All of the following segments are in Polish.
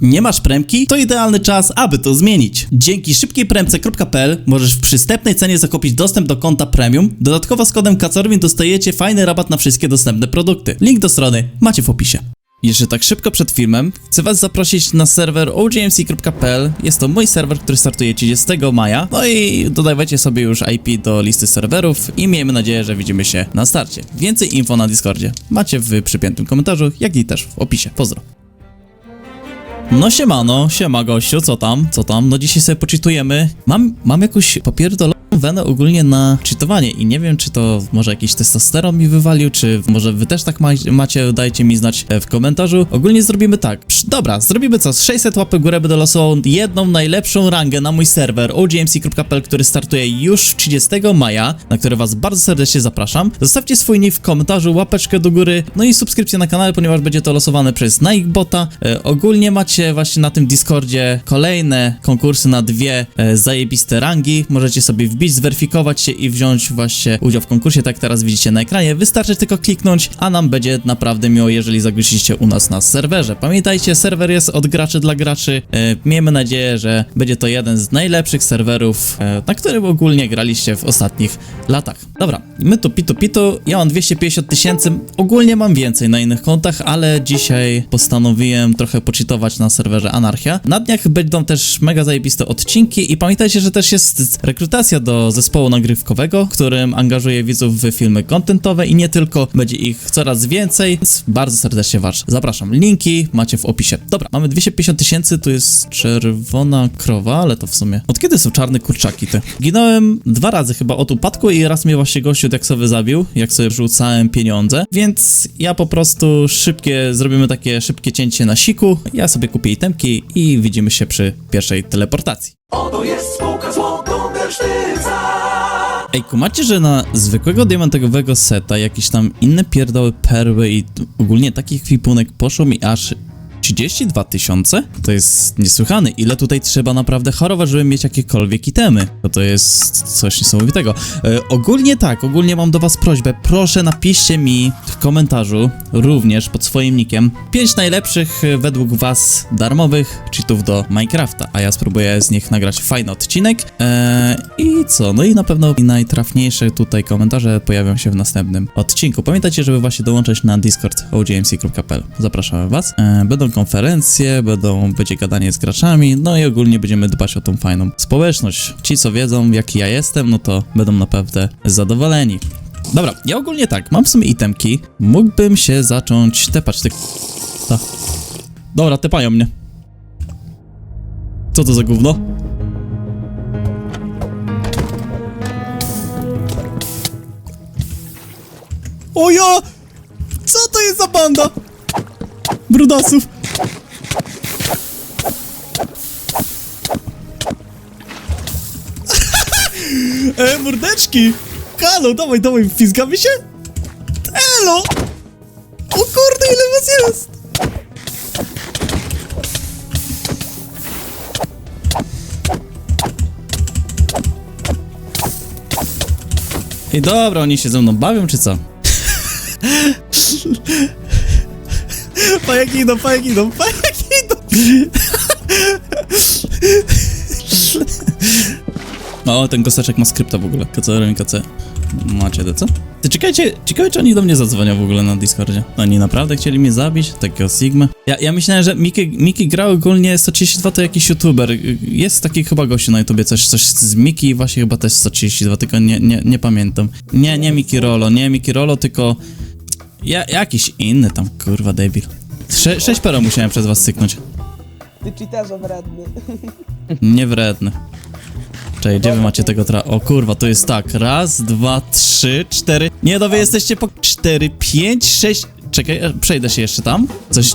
Nie masz premki? To idealny czas, aby to zmienić. Dzięki szybkiejpremce.pl możesz w przystępnej cenie zakupić dostęp do konta premium. Dodatkowo z kodem Kacorwin dostajecie fajny rabat na wszystkie dostępne produkty. Link do strony macie w opisie. Jeszcze tak szybko przed filmem, chcę Was zaprosić na serwer ogmc.pl. Jest to mój serwer, który startuje 30 maja. No i dodawajcie sobie już IP do listy serwerów i miejmy nadzieję, że widzimy się na starcie. Więcej info na Discordzie macie w przypiętym komentarzu, jak i też w opisie. Pozdro. No siemano, siema gościu, co tam, co tam? No dzisiaj sobie poczytujemy. Mam, mam jakąś popierdoloną wenę ogólnie na czytowanie i nie wiem, czy to może jakiś testosteron mi wywalił, czy może wy też tak ma, macie, dajcie mi znać e, w komentarzu. Ogólnie zrobimy tak, dobra, zrobimy co, z 600 łapek w górę będę losował jedną najlepszą rangę na mój serwer ogmc.pl, który startuje już 30 maja, na który was bardzo serdecznie zapraszam. Zostawcie swój nick w komentarzu, łapeczkę do góry, no i subskrypcję na kanale, ponieważ będzie to losowane przez Nikebota. E, ogólnie macie właśnie na tym Discordzie kolejne konkursy na dwie e, zajebiste rangi. Możecie sobie wbić, zweryfikować się i wziąć właśnie udział w konkursie, tak teraz widzicie na ekranie. Wystarczy tylko kliknąć, a nam będzie naprawdę miło, jeżeli zagłosicie u nas na serwerze. Pamiętajcie, serwer jest od graczy dla graczy. E, miejmy nadzieję, że będzie to jeden z najlepszych serwerów, e, na którym ogólnie graliście w ostatnich latach. Dobra, my tu pitu pitu, ja mam 250 tysięcy, ogólnie mam więcej na innych kontach, ale dzisiaj postanowiłem trochę poczytować na serwerze Anarchia. Na dniach będą też mega zajebiste odcinki i pamiętajcie, że też jest rekrutacja do zespołu nagrywkowego, którym angażuję widzów w filmy kontentowe i nie tylko, będzie ich coraz więcej, więc bardzo serdecznie was zapraszam. Linki macie w opisie. Dobra, mamy 250 tysięcy, tu jest czerwona krowa, ale to w sumie... Od kiedy są czarne kurczaki te? Ginąłem dwa razy chyba od upadku i raz mnie właśnie gościu sobie zabił, jak sobie rzucałem pieniądze, więc ja po prostu szybkie, zrobimy takie szybkie cięcie na siku, ja sobie kupię itemki i widzimy się przy pierwszej teleportacji. Oto jest spółka Złotondersztyca. Ej, kumacie, że na zwykłego diamentowego seta jakieś tam inne pierdoły, perły i ogólnie taki kwipunek poszło mi aż 32 tysiące? To jest niesłychane. Ile tutaj trzeba naprawdę chorować, żeby mieć jakiekolwiek itemy? To to jest coś niesamowitego. E, ogólnie tak, ogólnie mam do was prośbę. Proszę napiszcie mi w komentarzu, również pod swoim nickiem, 5 najlepszych e, według was darmowych cheatów do Minecrafta, a ja spróbuję z nich nagrać fajny odcinek. E, I co? No i na pewno najtrafniejsze tutaj komentarze pojawią się w następnym odcinku. Pamiętajcie, żeby właśnie dołączyć na Discord ogmc.pl. Zapraszamy was. E, będą konferencje, będą, będzie gadanie z graczami, no i ogólnie będziemy dbać o tą fajną społeczność. Ci, co wiedzą, jaki ja jestem, no to będą naprawdę zadowoleni. Dobra, ja ogólnie tak, mam w sumie itemki. Mógłbym się zacząć tepać ty... Ta. Dobra, tepają mnie. Co to za gówno? O ja! Co to jest za banda? Brudasów. e, mordeczki! Halo, dawaj, dawaj, pizgamy się? Elo! O kurde, ile was jest! Ej, dobra, oni się ze mną bawią, czy co? Pajaki idą, pajaki idą, pajaki idą! O, ten koseczek ma skrypta w ogóle. KC, KC. Macie to, co? Ty czekajcie, ciekawe czy oni do mnie zadzwonią w ogóle na Discordzie. Oni naprawdę chcieli mnie zabić? Takiego Sigma? Ja, ja myślałem, że Miki, Miki grał ogólnie 132 to jakiś youtuber. Jest taki chyba gościu na YouTubie, coś, coś z Miki właśnie chyba też 132, tylko nie, nie, nie pamiętam. Nie, nie Miki Rolo, nie Miki Rolo, tylko ja, jakiś inny tam, kurwa debil. Sze, sześć pero musiałem przez was syknąć. Ty cheaterze wredny. Niewredny. Czekaj, gdzie wy macie tego tra... O kurwa, to jest tak. Raz, dwa, trzy, cztery... Nie, no wy jesteście po... Cztery, pięć, sześć... Czekaj, e, przejdę się jeszcze tam. Coś...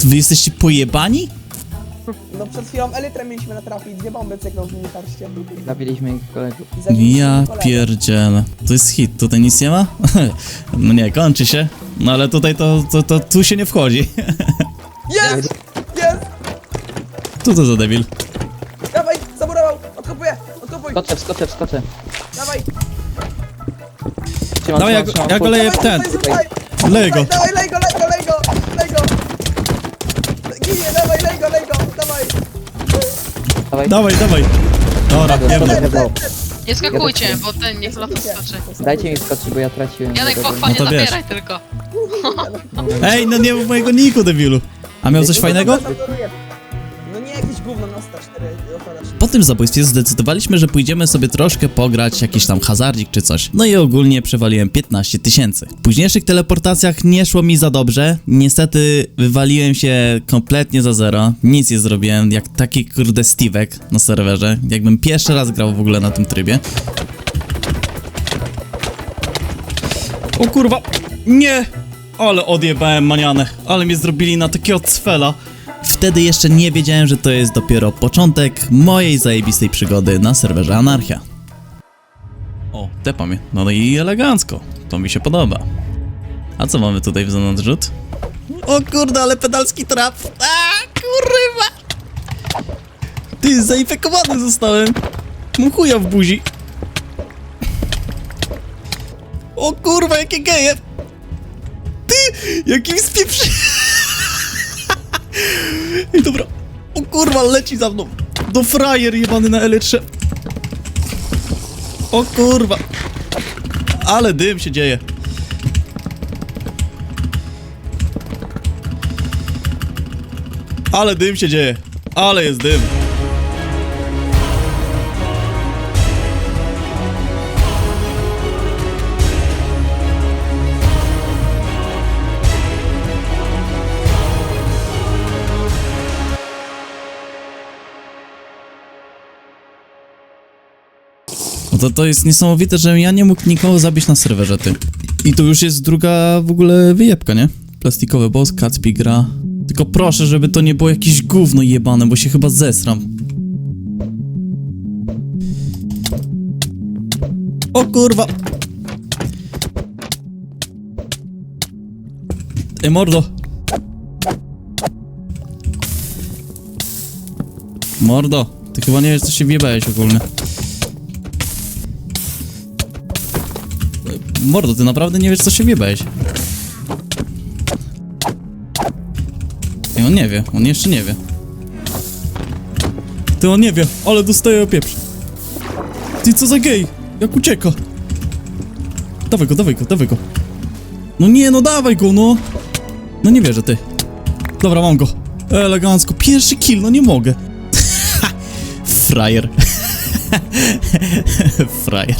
Wy jesteście pojebani? No przed chwilą elytrę mieliśmy natrafić, dwie bomby cyknął w minikarście. Zabiliśmy ich kolegów. I zabiliśmy Ja kolegę. pierdzielę. To jest hit, tutaj nic nie ma? No nie, kończy się. No ale tutaj to, to, to tu się nie wchodzi. Jest! Jest! Co to za debil? Dawaj, zamurował! Odkopuję! Odkopuj! Skoczę, wskoczę, wskoczę. Dawaj! Trzymam, Dawaj, ja, go- ja go leję w ten. dawaj, dawaj! Lej go. Dawaj, dawaj, lej go, dawaj. Dawaj, dawaj. Dobra, nie Dobra, wiem. dobra. Nie skakujcie, bo ten niech lata skoczy. Dajcie mi skoczyć, bo ja traciłem. Janek tego- pochwa, nie No to wiesz. zabieraj tylko. Ej, no nie mów mojego niku, debilu. A miał coś fajnego? Tym zabójstwie zdecydowaliśmy, że pójdziemy sobie troszkę pograć jakiś tam hazardzik czy coś. No i ogólnie przewaliłem 15 tysięcy. W późniejszych teleportacjach nie szło mi za dobrze. Niestety wywaliłem się kompletnie za zero. Nic nie zrobiłem, jak taki kurde Steve'ek na serwerze. Jakbym pierwszy raz grał w ogóle na tym trybie. O kurwa, nie! Ale odjebałem manianę, ale mnie zrobili na takiego cfela. Wtedy jeszcze nie wiedziałem, że to jest dopiero początek mojej zajebistej przygody na serwerze Anarchia. O, tepa mnie. No i elegancko. To mi się podoba. A co mamy tutaj w zanadrzut? O kurde, ale pedalski trap. A kurwa! Ty, zainfekowany zostałem. Mam chuja w buzi. O kurwa, jakie geje! Ty, jakim spieprzy... Ej, dobra. O kurwa, leci za mną. Do frajer jebany na elytrze. O kurwa. Ale dym się dzieje. Ale dym się dzieje. Ale jest dym. No to, to jest niesamowite, że ja nie mógł nikogo zabić na serwerze, ty. I to już jest druga w ogóle wyjebka, nie? Plastikowy boss, Kacpi gra. Tylko proszę, żeby to nie było jakieś gówno jebane, bo się chyba zesram. O kurwa! Ej, mordo! Mordo, ty chyba nie wiesz, co się wjebałeś ogólnie. Mordo, ty naprawdę nie wiesz, co się wjebałeś. I on nie wie, on jeszcze nie wie. Ty on nie wie, ale dostaje opieprz. Ty co za gej? Jak ucieka? Dawaj go, dawaj go, dawaj go. No nie, no dawaj go, no. No nie wierzę, ty. Dobra, mam go. Elegancko, pierwszy kill, no nie mogę. Frajer. Frajer.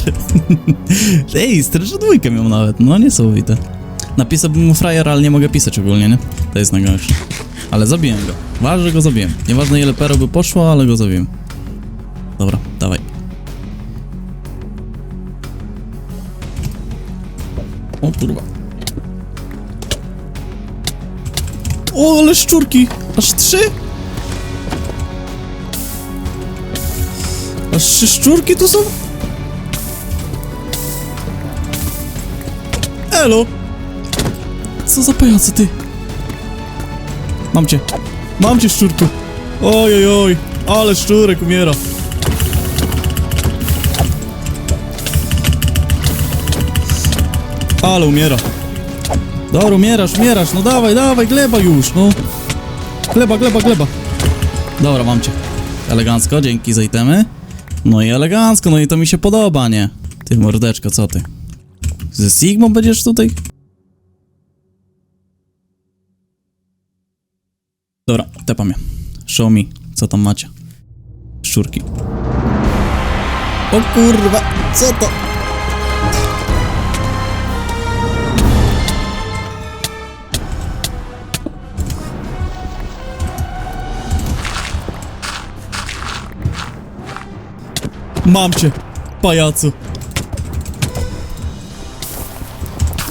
Ej, strażę dwójkę miał nawet, no niesamowite. Napisałbym mu frajer, ale nie mogę pisać ogólnie, nie? To jest najgorsze. Ale zabiłem go. Ważne, go zabiłem. Nieważne ile pero by poszło, ale go zabiłem. Dobra, dawaj. O kurwa. O, ale szczurki! Aż trzy? Aż trzy szczurki tu są? Elo! Co za pajacy ty? Mam cię. Mam cię, szczurku. Oj, oj, oj. Ale szczurek umiera. Ale umiera. Dobra, umierasz, umierasz. No dawaj, dawaj, gleba już, no. Gleba, gleba, gleba. Dobra, mam cię. Elegancko, dzięki za itemy. No i elegancko, no i to mi się podoba, nie? Ty mordeczko, co ty? Ze Sigmą będziesz tutaj? Dobra, tepa mnie. Show me, co tam macie. Szczurki. O kurwa, co to? Mam cię, pajacu.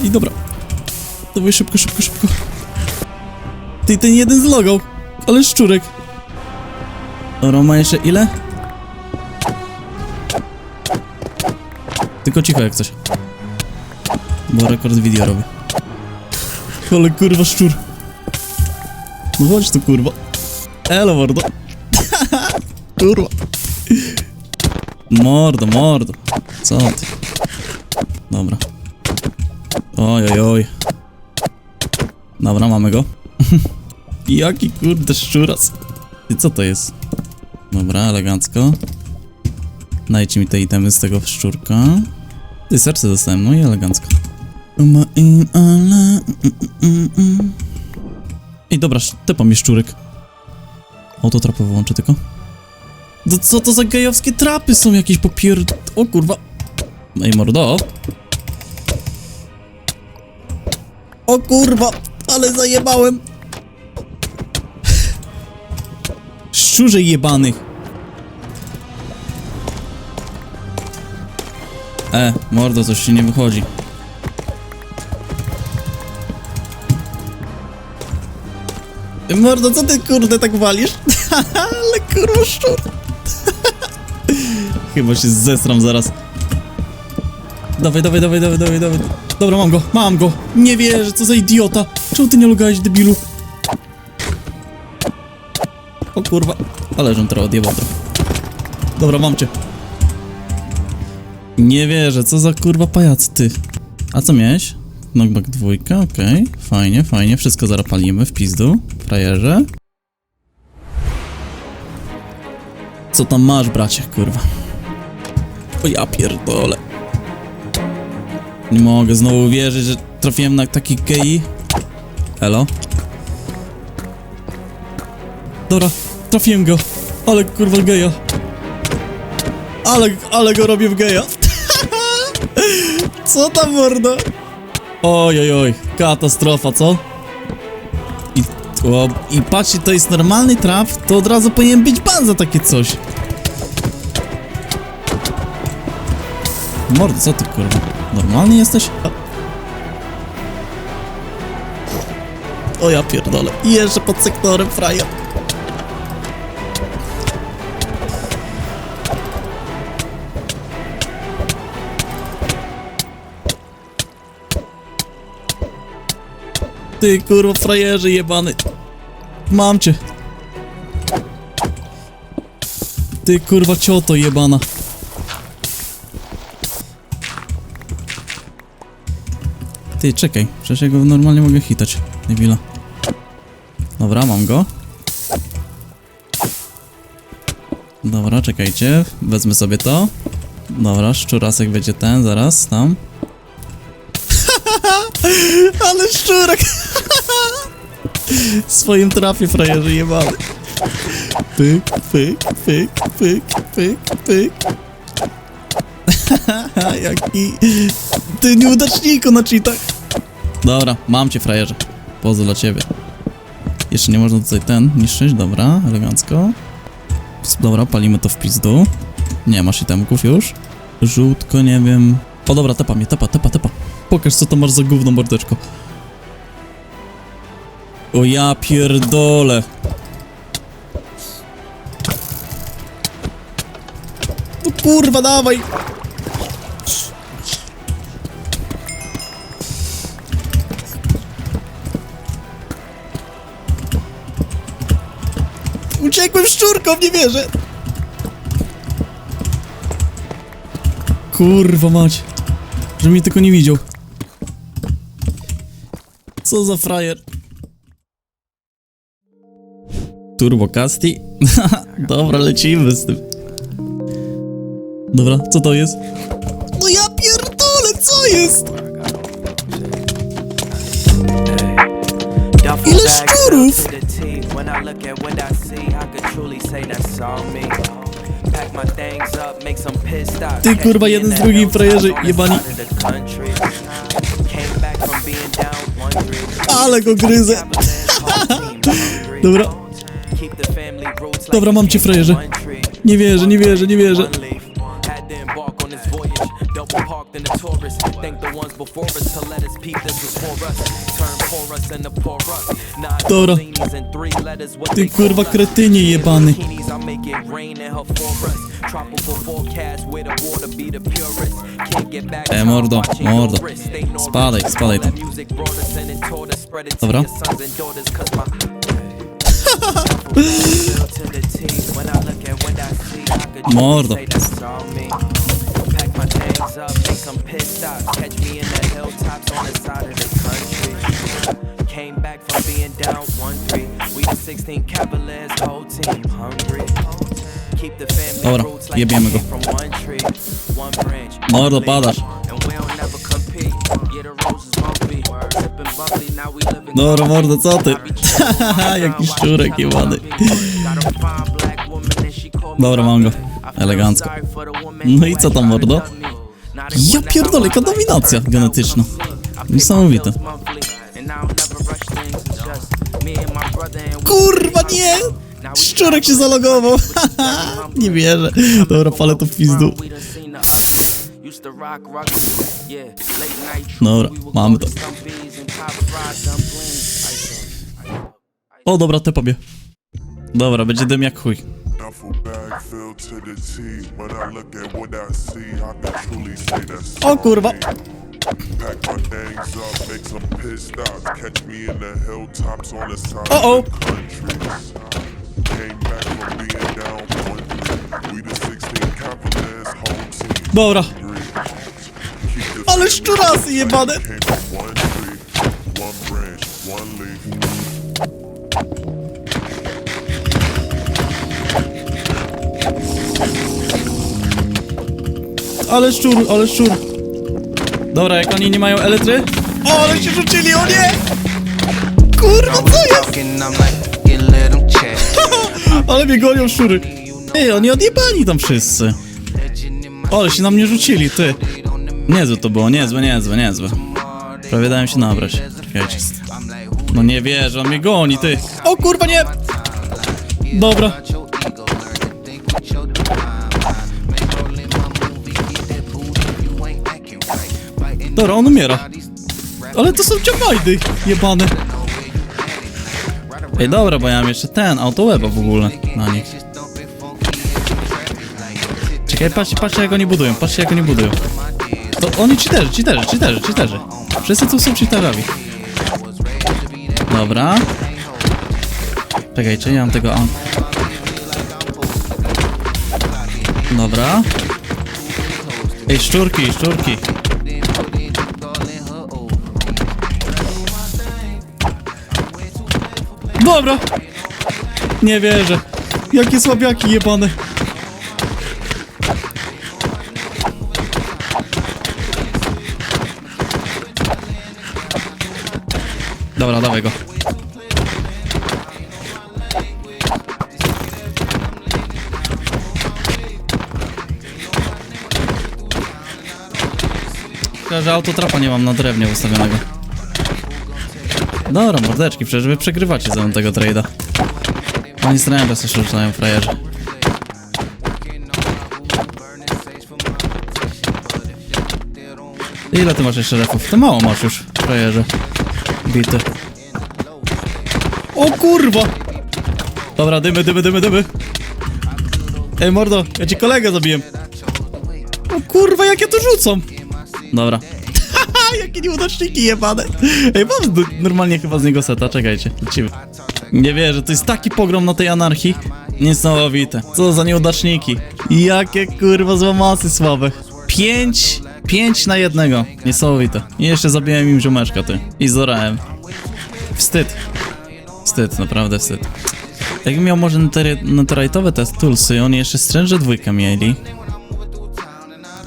I dobra. Dawaj szybko, szybko, szybko. Ty, ten jeden zlogał. Ale szczurek. Dobra, ma jeszcze ile? Tylko cicho jak coś. Bo rekord video robię. Ale kurwa szczur. No chodź tu kurwa. Elo mordo. kurwa. Mordo, mordo. Co ty? Dobra. Oj, oj, oj. Dobra, mamy go. Jaki kurde szczuras. Ty co to jest? Dobra, elegancko. Dajcie mi te itemy z tego szczurka. Ty serce dostałem, no i elegancko. Ale... mm, mm, mm. Dobra, typa mi szczurek. Autotrapę wyłączę tylko. To co to za gejowskie trapy są jakieś popier... O kurwa. Ej, mordo. O kurwa, ale zajebałem. Szczurze jebanych. E, mordo, coś się nie wychodzi. Mordo, co ty kurde tak walisz? Ale kurwa szczur. Chyba się zesram zaraz. Dawaj, dawaj, dawaj, dawaj, dawaj, dawaj. Dobra, mam go, mam go. Nie wierzę, co za idiota. Czemu ty nie logałeś, debilu? O kurwa. Ale żem trochę odjebał. Dobra, mam cię. Nie wierzę, co za kurwa pajac ty. A co miałeś? Knockback dwójka, okej. Fajnie, fajnie. Wszystko zarapalimy w pizdu. Frajerze. Co tam masz, bracie, kurwa? O ja pierdolę. Nie mogę znowu uwierzyć, że trafiłem na taki gei. Elo? Dobra, trafiłem go. Ale kurwa geja. Ale, ale go robię w geja. Co tam mordo? Oj, oj, oj, katastrofa, co? I, o, I patrzcie, to jest normalny traf, to od razu powinien być ban za takie coś. Mordo, co ty kurwa? Normalny jesteś? O ja pierdolę. I pod sektorem frajer. Ty kurwa frajerze jebany. Mam cię. Ty kurwa cioto jebana. Ty, czekaj, przecież ja go normalnie mogę hitać, debila. Dobra, mam go. Dobra, czekajcie, wezmę sobie to. Dobra, szczurasek będzie ten, zaraz, tam. Ale szczurek! Swoim trafie frajerzy jebany. Pyk, pyk, pyk, pyk, pyk, pyk. Jaki... Ty nieudaczniku na cheatach. Dobra, mam cię frajerze. Pozdro dla ciebie. Jeszcze nie można tutaj ten niszczyć, dobra, elegancko. Dobra, palimy to w pizdu. Nie masz itemków już. Żółtko, nie wiem. O dobra, tepa mnie, tepa, tepa, tepa. Pokaż co to masz za gówno, mordeczko. O ja pierdolę. No kurwa, dawaj. Uciekłem szczurką, nie wierzę. Kurwa mać. Że mnie tylko nie widział. Co za frajer. Turbo Casti? Dobra, lecimy z tym. Dobra, co to jest? No ja pierdolę, co jest? Ile szczurów? Ty kurwa jeden z drugim frajerzy jebani. Ale go gryzę. Dobra. Dobra, mam cię frajerze. Nie wierzę, nie wierzę, nie wierzę. Dobra. Ty kurwa kretynie jebany. E mordo, mordo. Spadaj, spadaj tam. Dobra. Mordo. Things up, make some pit stops. Catch me in the hilltops on the side of the country. Came back from being down 1 3. We the 16 Cavaliers, whole team hungry. Keep the family roots like we came from one tree, one branch, Mordo, padasz. And we don't never compete. Yeah, the roses bumpy. Sipping bubbly, now we Dobra, mordo, co ty? Jaki szczurek jebany. Dobra, mam go. Elegancko. No i co tam, mordo? Ja pierdolę, jaka dominacja genetyczna. Niesamowite. Kurwa, nie! Szczurek się zalogował. nie wierzę. Dobra, palę to w pizdu. Dobra, mamy to. O, dobra, te pobie. Dobra, będzie dym jak chuj. Filled to the T. When I look at what I see, I can truly say that's O kurwa. Pack my things up, make some pit stops. Catch me in the hilltops on the side Uh-oh. of the country. Came back from being down one three. We the 16 Cavaliers, whole team. Dobra. Three. Keep the Ale family szczurasy jebane. Came from one tree, one branch, one leaf. Ale szczur, ale szczur. Dobra, jak oni nie mają elektry? O, ale się rzucili, o nie! Kurwa, co jest? Ale mnie gonią szczury. Ej, oni odjebani tam wszyscy. O, ale się na mnie rzucili, ty. Niezłe to było, niezłe, niezłe, niezłe. Prawie dałem się nabrać. Czekajcie. No nie wierzę, on mnie goni, ty. O kurwa, nie! Dobra. Dobra, on umiera. Ale to są ciamajdy, jebane. Ej, dobra, bo ja mam jeszcze ten, autoweba w ogóle na nich. Czekaj, patrzcie, patrzcie jak oni budują, patrzcie jak oni budują. To oni cheaterzy, cheaterzy, cheaterzy, cheaterzy. Wszyscy tu są cheaterami. Dobra. Czekaj, czy ja mam tego am... Dobra. Ej, szczurki, szczurki. Dobra! Nie wierzę. Jakie słabiaki jebane. Dobra, dawaj go. Szkoda, że autotrapa nie mam na drewnie ustawionego. Dobra, mordeczki, przecież wy przegrywacie ze mną tego trade'a. Oni z ręby sobie rzucają frajerzy. Ile ty masz jeszcze refów? To mało masz już, frajerze. Bity. O kurwa! Dobra, dymy, dymy, dymy, dymy. Ej, mordo, ja ci kolegę zabiłem. O kurwa, jak ja to rzucam. Dobra. Jakie nieudaczniki jebane. Ej, mam normalnie chyba z niego seta, czekajcie, lecimy. Nie wierzę, to jest taki pogrom na tej anarchii. Niesamowite. Co za nieudaczniki. Jakie kurwa złamasy słabe. Pięć, pięć na jednego. Niesamowite. I jeszcze zabiłem im ziomeczka, ty. I zorałem. Wstyd. Wstyd, naprawdę wstyd. Jakbym miał może netherite'owe te toolsy, oni jeszcze Strange dwójkę mieli.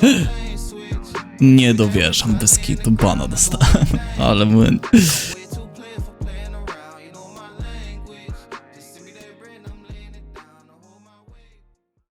Nie dowierzam, bez kitu bana dostałem. Ale młyn.